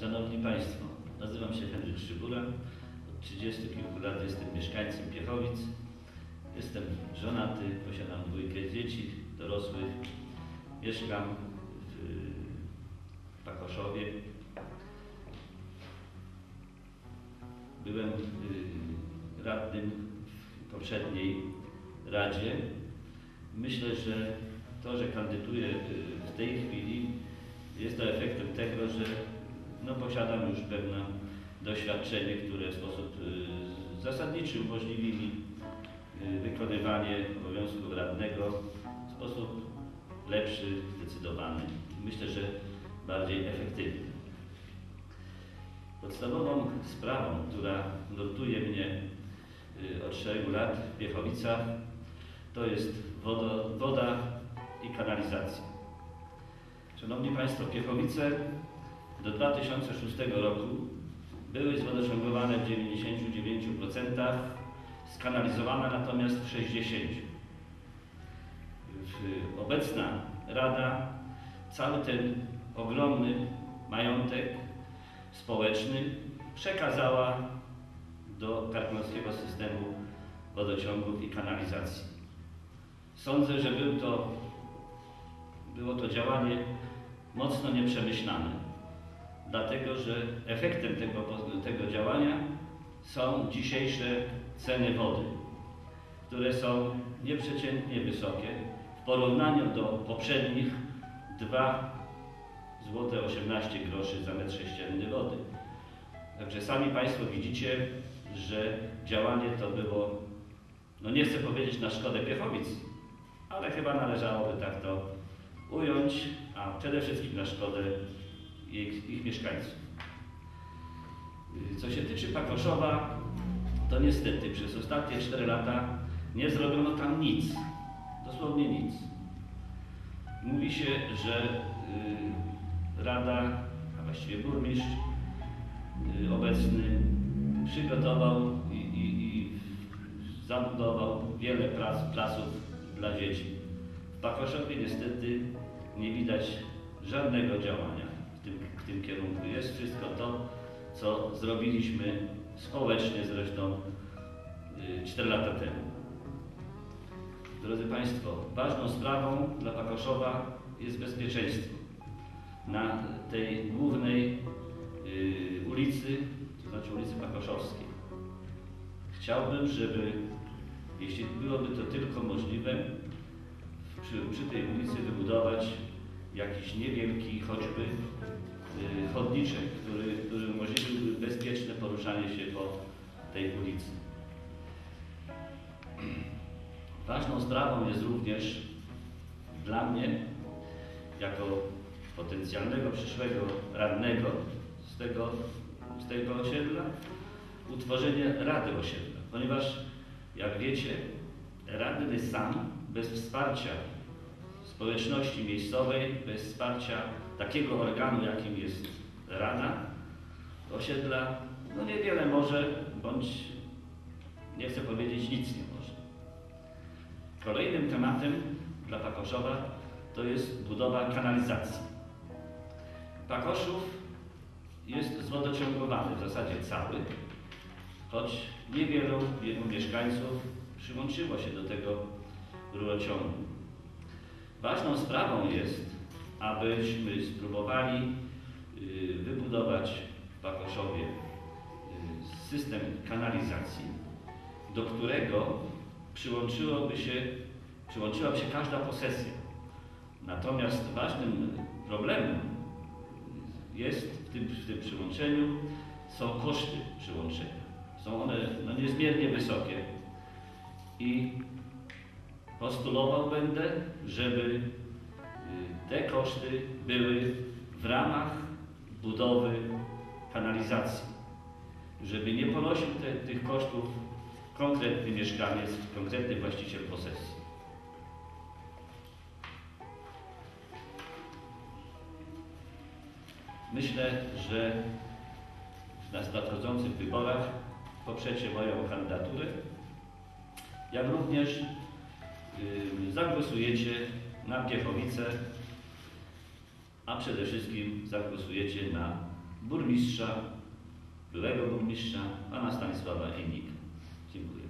Szanowni Państwo, nazywam się Henryk Szybura. Od 30 kilku lat jestem mieszkańcem Piechowic. Jestem żonaty, posiadam dwójkę dzieci dorosłych. Mieszkam w Pakoszowie. Byłem y, radnym w poprzedniej Radzie. Myślę, że to, że kandyduję y, w tej chwili jest to efektem tego, że no, posiadam już pewne doświadczenie, które w sposób y, zasadniczy umożliwi mi y, wykonywanie obowiązków radnego w sposób lepszy, zdecydowany. Myślę, że bardziej efektywny. Podstawową sprawą, która nurtuje mnie y, od szeregu lat w Piechowicach, to jest woda, woda i kanalizacja. Szanowni Państwo, Piechowice do 2006 roku były zwodociągowane w 99%, skanalizowane natomiast w 60%. Obecna Rada cały ten ogromny majątek społeczny przekazała do karkonoskiego systemu wodociągów i kanalizacji. Sądzę, że był to, było to działanie mocno nieprzemyślane, dlatego że efektem tego, tego działania są dzisiejsze ceny wody, które są nieprzeciętnie wysokie w porównaniu do poprzednich 2 zł 18 groszy za metr sześcienny wody. Także sami Państwo widzicie, że działanie to było, no nie chcę powiedzieć na szkodę Piechowic, ale chyba należałoby tak to ująć, a przede wszystkim na szkodę ich, ich mieszkańców. Co się tyczy Pakoszowa, to niestety przez ostatnie 4 lata nie zrobiono tam nic, dosłownie nic. Mówi się, że y, Rada, a właściwie burmistrz y, obecny przygotował i, i, i zabudował wiele plac, placów dla dzieci. W Pakoszowie niestety nie widać żadnego działania w tym, kierunku. Jest wszystko to, co zrobiliśmy społecznie zresztą 4 lata temu. Drodzy Państwo, ważną sprawą dla Pakoszowa jest bezpieczeństwo. Na tej głównej y, ulicy, to znaczy ulicy Pakoszowskiej. Chciałbym, żeby, jeśli byłoby to tylko możliwe, przy, przy tej ulicy wybudować jakiś niewielki choćby y, chodniczek, który, który umożliwiłby bezpieczne poruszanie się po tej ulicy. Ważną sprawą jest również dla mnie, jako potencjalnego przyszłego radnego z tego, z tego osiedla, utworzenie Rady Osiedla, ponieważ jak wiecie, radny sam bez wsparcia społeczności miejscowej, bez wsparcia takiego organu, jakim jest Rada Osiedla, no niewiele może, bądź nie chcę powiedzieć nic nie może. Kolejnym tematem dla Pakoszowa to jest budowa kanalizacji. Pakoszów jest zwodociągowany w zasadzie cały, choć niewielu jego mieszkańców przyłączyło się do tego rurociągu. Ważną sprawą jest, abyśmy spróbowali y, wybudować w Pakoszowie y, system kanalizacji, do którego przyłączyłoby się, przyłączyłaby się każda posesja. Natomiast ważnym problemem jest w tym, w tym przyłączeniu są koszty przyłączenia. Są one no, niezmiernie wysokie i postulował będę, żeby y, te koszty były w ramach budowy kanalizacji. Żeby nie ponosił te, tych kosztów konkretny mieszkaniec, konkretny właściciel posesji. Myślę, że w nadchodzących wyborach poprzecie moją kandydaturę, jak również zagłosujecie na Piechowice, a przede wszystkim zagłosujecie na burmistrza, byłego burmistrza, pana Stanisława Enika. Dziękuję.